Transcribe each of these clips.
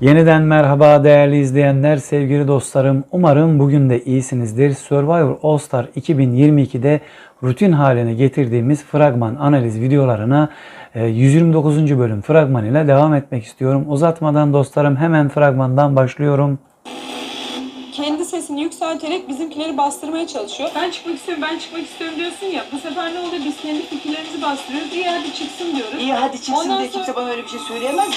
Yeniden merhaba değerli izleyenler, sevgili dostlarım. Umarım bugün de iyisinizdir. Survivor All Star 2022'de rutin haline getirdiğimiz fragman analiz videolarına e, 129. bölüm fragman ile devam etmek istiyorum. Uzatmadan dostlarım hemen fragmandan başlıyorum. kendi sesini yükselterek bizimkileri bastırmaya çalışıyor. Ben çıkmak istiyorum, ben çıkmak istiyorum diyorsun ya. Bu sefer ne oluyor? Biz kendi fikirlerimizi bastırıyoruz. İyi hadi çıksın diyoruz. İyi hadi çıksın Ondan diye sonra- kimse bana öyle bir şey söyleyemez mi?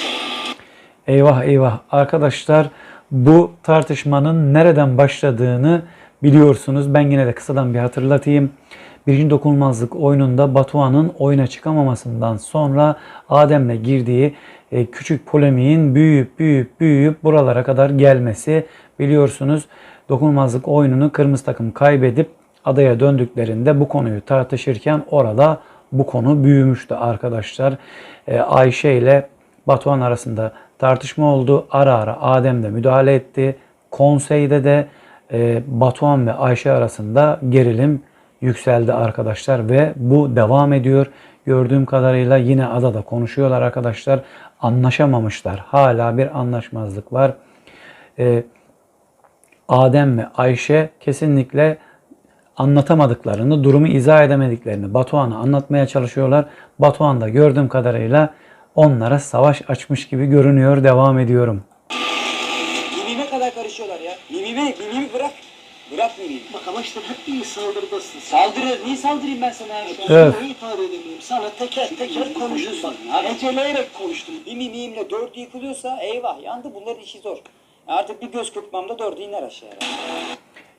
Eyvah eyvah arkadaşlar bu tartışmanın nereden başladığını biliyorsunuz. Ben yine de kısadan bir hatırlatayım. Birinci dokunulmazlık oyununda Batuhan'ın oyuna çıkamamasından sonra Adem'le girdiği e, küçük polemiğin büyüyüp büyüyüp büyüyüp buralara kadar gelmesi biliyorsunuz. Dokunulmazlık oyununu kırmızı takım kaybedip adaya döndüklerinde bu konuyu tartışırken orada bu konu büyümüştü arkadaşlar. E, Ayşe ile Batuhan arasında tartışma oldu. Ara ara Adem de müdahale etti. Konseyde de e, Batuhan ve Ayşe arasında gerilim yükseldi arkadaşlar ve bu devam ediyor. Gördüğüm kadarıyla yine adada konuşuyorlar arkadaşlar. Anlaşamamışlar. Hala bir anlaşmazlık var. E, Adem ve Ayşe kesinlikle anlatamadıklarını, durumu izah edemediklerini Batuhan'a anlatmaya çalışıyorlar. Batuhan da gördüğüm kadarıyla onlara savaş açmış gibi görünüyor. Devam ediyorum. Mimime kadar karışıyorlar ya. Mimimi, mimimi bırak. Bırak mimimi. Bak ama işte hep bir saldırıdasın. Saldırı, niye saldırayım ben sana? Evet. İfade edemiyorum. Sana teker teker. Abi. Heceleyerek konuştum. Bir mimimle dört yıkılıyorsa eyvah yandı bunların işi zor. Artık bir göz kırpmamda dördü iner aşağıya.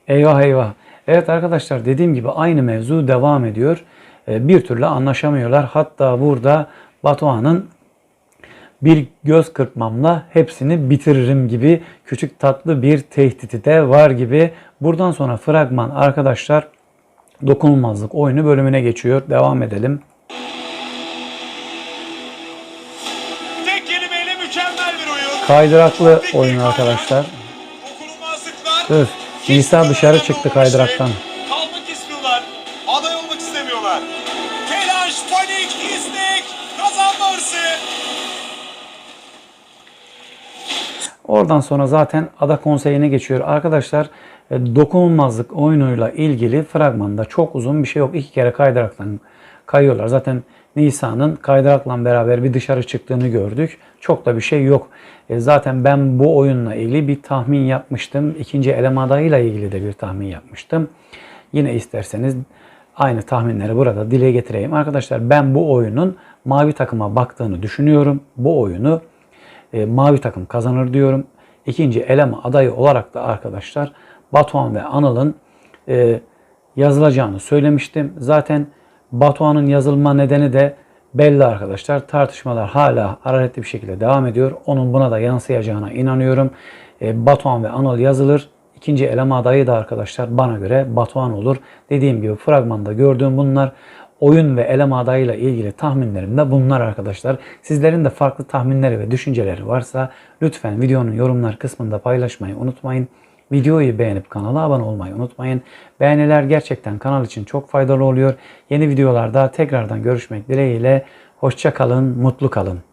Eyvah eyvah. Evet arkadaşlar dediğim gibi aynı mevzu devam ediyor. Ee, Bir türlü anlaşamıyorlar. Hatta burada Batuhan'ın bir göz kırpmamla hepsini bitiririm gibi küçük tatlı bir tehdidi de var gibi. Buradan sonra fragman arkadaşlar dokunulmazlık oyunu bölümüne geçiyor. Devam edelim. Tek kelimeyle mükemmel bir oyun. Kaydıraklı oyun arkadaşlar. Öf. Nisa dışarı çıktı olmayan kaydıraktan. şey. Kalmak istiyorlar. Aday olmak istemiyorlar. Telaş, panik, istek, kazanma hırsı. Oradan sonra zaten ada konseyine geçiyor. Arkadaşlar e, dokunulmazlık oyunuyla ilgili fragmanda çok uzun bir şey yok. İki kere kaydıraktan kayıyorlar. Zaten Nisa'nın kaydırakla beraber bir dışarı çıktığını gördük. Çok da bir şey yok. E, zaten ben bu oyunla ilgili bir tahmin yapmıştım. İkinci elem adayıyla ilgili de bir tahmin yapmıştım. Yine isterseniz aynı tahminleri burada dile getireyim. Arkadaşlar ben bu oyunun mavi takıma baktığını düşünüyorum. Bu oyunu e, mavi takım kazanır diyorum. İkinci eleme adayı olarak da arkadaşlar Batuhan ve Anıl'ın e, yazılacağını söylemiştim. Zaten Batuhan'ın yazılma nedeni de belli arkadaşlar. Tartışmalar hala hararetli bir şekilde devam ediyor. Onun buna da yansıyacağına inanıyorum. E, Batuhan ve Anıl yazılır. İkinci eleme adayı da arkadaşlar bana göre Batuhan olur. Dediğim gibi fragmanda gördüğüm bunlar oyun ve eleme adayıyla ilgili tahminlerim de bunlar arkadaşlar. Sizlerin de farklı tahminleri ve düşünceleri varsa lütfen videonun yorumlar kısmında paylaşmayı unutmayın. Videoyu beğenip kanala abone olmayı unutmayın. Beğeniler gerçekten kanal için çok faydalı oluyor. Yeni videolarda tekrardan görüşmek dileğiyle. Hoşça kalın, mutlu kalın.